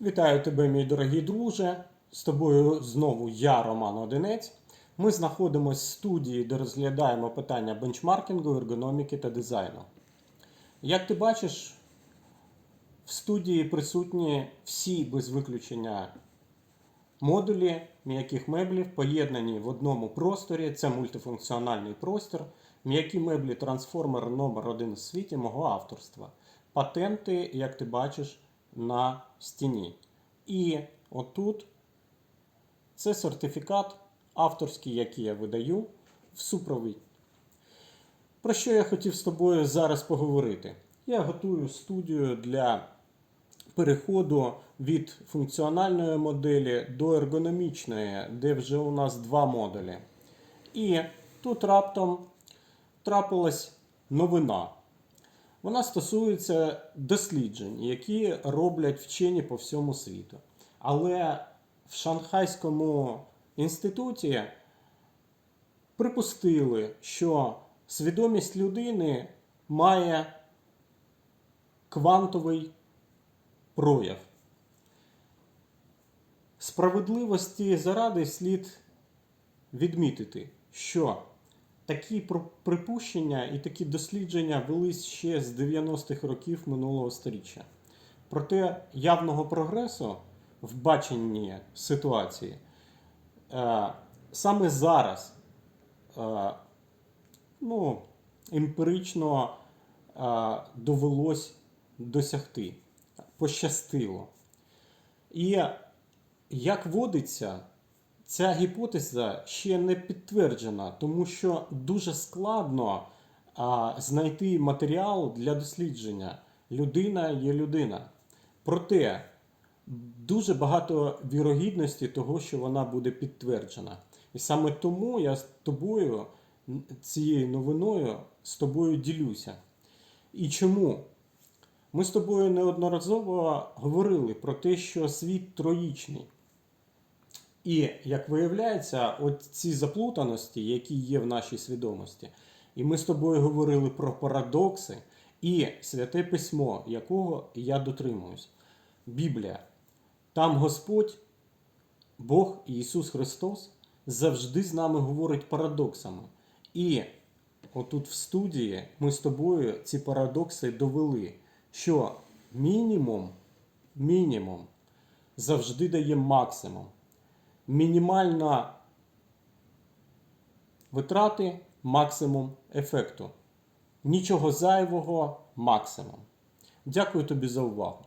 Вітаю тебе, мій дорогий друже. З тобою знову я, Роман Одинець. Ми знаходимося в студії, де розглядаємо питання бенчмаркінгу, ергономіки та дизайну. Як ти бачиш, в студії присутні всі без виключення модулі м'яких меблів, поєднані в одному просторі. Це мультифункціональний простір. М'які меблі трансформер номер один у світі мого авторства. Патенти, як ти бачиш, на стіні. І отут це сертифікат авторський, який я видаю в супровід. Про що я хотів з тобою зараз поговорити? Я готую студію для переходу від функціональної моделі до ергономічної, де вже у нас два модулі. І тут раптом трапилась новина. Вона стосується досліджень, які роблять вчені по всьому світу. Але в Шанхайському інституті припустили, що свідомість людини має квантовий прояв. Справедливості заради слід відмітити, що такі припущення і такі дослідження велись ще з 90-х років минулого століття. Проте явного прогресу в баченні ситуації е, саме зараз е, ну, емпірично е, довелось досягти. Пощастило. І як водиться, ця гіпотеза ще не підтверджена, тому що дуже складно а, знайти матеріал для дослідження. Людина є людина. Проте дуже багато вірогідності того, що вона буде підтверджена. І саме тому я з тобою цією новиною з тобою ділюся. І чому? Ми з тобою неодноразово говорили про те, що світ троїчний. І як виявляється, от ці заплутаності, які є в нашій свідомості, і ми з тобою говорили про парадокси і святе письмо, якого я дотримуюсь. Біблія. Там Господь, Бог Ісус Христос завжди з нами говорить парадоксами. І отут в студії ми з тобою ці парадокси довели, що мінімум, мінімум завжди дає максимум. Мінімальна витрати, максимум ефекту. Нічого зайвого, максимум. Дякую тобі за увагу.